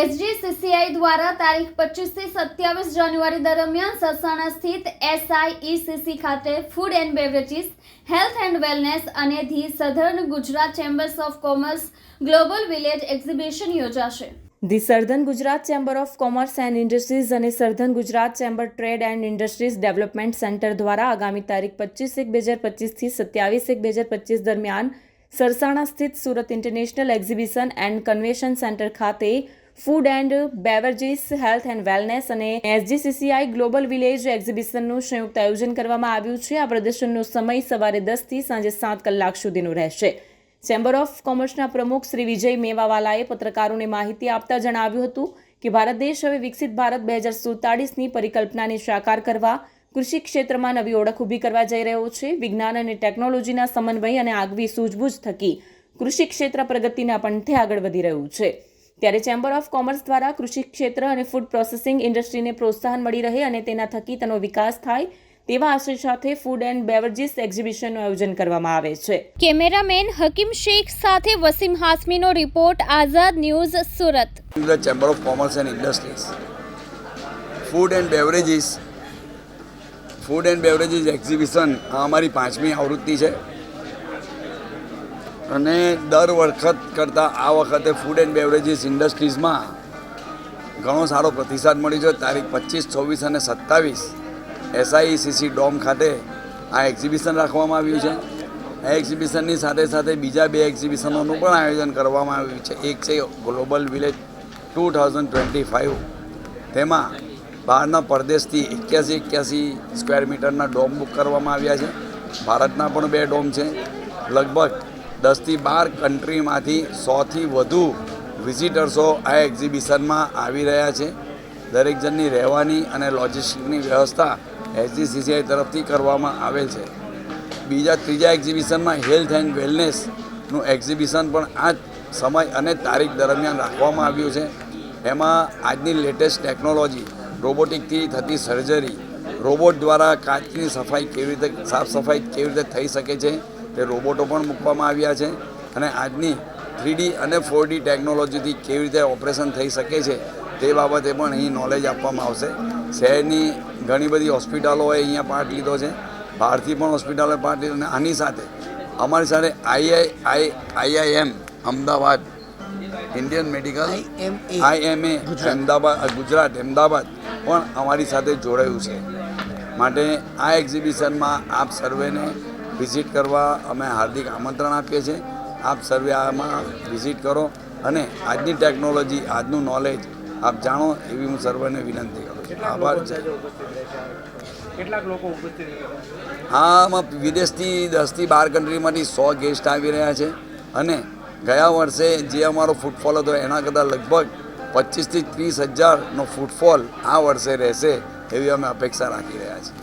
SGCCI દ્વારા તારીખ પચીસથી સત્યાવીસ જાન્યુઆરી દરમિયાન સસાણા સ્થિત એસઆઈઈસીસી ખાતે food and beverages, health and wellness અને the southern Gujarat chambers of commerce global village exhibition યોજાશે. The southern Gujarat chamber of commerce and industries અને southern Gujarat chamber trade and industries development centre દ્વારા આગામી તારીખ પચીસ એક બે હજાર પચીસથી સત્યાવીસ એક બે હજાર પચીસ દરમિયાન સરસાણા સ્થિત Surat international exhibition and convention centre ખાતે food and beverages, health and wellness અને એસજીસીસીઆઈ ગ્લોબલ વિલેજ એક્ઝિબિશનનું સંયુક્ત આયોજન કરવામાં આવ્યું છે. આ પ્રદર્શનનો સમય સવારે દસથી સાંજે સાત કલાક સુધીનો રહેશે. ચેમ્બર ઓફ કોમર્સના પ્રમુખ શ્રી વિજય મેવાવાલાએ પત્રકારોને માહિતી આપતા જણાવ્યું હતું કે, ભારત દેશ હવે વિકસિત ભારત બે હજાર સુડતાળીસની પરિકલ્પનાને સાકાર કરવા, કૃષિ ક્ષેત્રમાં નવી ઓળખ ઊભી કરવા જઈ રહ્યો છે. વિજ્ઞાન અને ટેકનોલોજીના સમન્વય અને આગવી સૂઝબૂઝ થકી કૃષિ ક્ષેત્ર પ્રગતિના પંથે આગળ વધી રહ્યું છે. ત્યારે ચેમ્બર ઓફ કોમર્સ દ્વારા કૃષિ ક્ષેત્ર અને ફૂડ પ્રોસેસિંગ ઇન્ડસ્ટ્રીને પ્રોત્સાહન મળી રહે અને તેના થકી તેનો વિકાસ થાય તેવા આશય સાથે ફૂડ એન્ડ બેવરેજીસ એક્ઝિબિશનનું આયોજન કરવામાં આવે છે. કેમેરામેન હકીમ શેખ સાથે Wasim હાસમીનો report Azad news Surat. Chamber of commerce and industries. Food and beverages food and beverages exhibition આ અમારી પાંચમી આવૃત્તિ છે. અને દર વખત કરતાં આ વખતે ફૂડ એન્ડ બેવરેજીસ ઇન્ડસ્ટ્રીઝમાં ઘણો સારો પ્રતિસાદ મળ્યો છે. તારીખ પચીસ છવ્વીસ અને સત્તાવીસ એસઆઈસીસી ડોમ ખાતે આ એક્ઝિબિશન રાખવામાં આવ્યું છે. આ એક્ઝિબિશનની સાથે સાથે બીજા બે એક્ઝિબિશનોનું પણ આયોજન કરવામાં આવ્યું છે. એક છે global village two thousand twenty five તેમાં બહારના પરદેશથી એક્યાસી એક્યાસી સ્ક્વેર મીટરના ડોમ બુક કરવામાં આવ્યા છે. ભારતના પણ બે ડોમ છે. લગભગ દસથી બાર કન્ટ્રીમાંથી સોથી વધુ વિઝિટર્સો આ એક્ઝિબિશનમાં આવી રહ્યા છે. દરેક જણની રહેવાની અને લોજિસ્ટિકની વ્યવસ્થા એસજીસીસીઆઈ તરફથી કરવામાં આવેલ છે. બીજા ત્રીજા એક્ઝિબિશનમાં હેલ્થ એન્ડ વેલનેસનું એક્ઝિબિશન પણ આ સમય અને તારીખ દરમિયાન રાખવામાં આવ્યું છે. એમાં આજની લેટેસ્ટ ટેકનોલોજી, રોબોટિકથી થતી સર્જરી, રોબોટ દ્વારા કાચની સફાઈ કેવી રીતે, સાફ સફાઈ કેવી રીતે થઈ શકે છે તે રોબોટો પણ મૂકવામાં આવ્યા છે અને આજની થ્રીડી અને ફોરડી ટેકનોલોજીથી કેવી રીતે ઓપરેશન થઈ શકે છે તે બાબતે પણ અહીં નોલેજ આપવામાં આવશે. શહેરની ઘણી બધી હોસ્પિટલોએ અહીંયા પાર્ટ લીધો છે. બહારથી પણ હોસ્પિટલોએ પાર્ટ લીધો અને આની સાથે અમારી સાથે II I IIM Ahmedabad Indian medical IMA Ahmedabad Gujarat Ahmedabad પણ અમારી સાથે જોડાયું છે. માટે આ એક્ઝિબિશનમાં આપ સર્વેને વિઝિટ કરવા અમે હાર્દિક આમંત્રણ આપીએ છીએ. આપ સર્વે આમાં વિઝિટ કરો અને આજની ટેકનોલોજી આજનું નોલેજ આપ જાણો એવી હું સર્વેને વિનંતી કરું છું. આભાર છે. કેટલાક લોકો ઉપસ્થિત વિદેશથી દસથી બાર કન્ટ્રીમાંથી સો ગેસ્ટ આવી રહ્યા છે અને ગયા વર્ષે જે અમારો ફૂટફોલ હતો એના કરતાં લગભગ પચીસથી ત્રીસ હજારનો ફૂટફોલ આ વર્ષે રહેશે એવી અમે અપેક્ષા રાખી રહ્યા છીએ.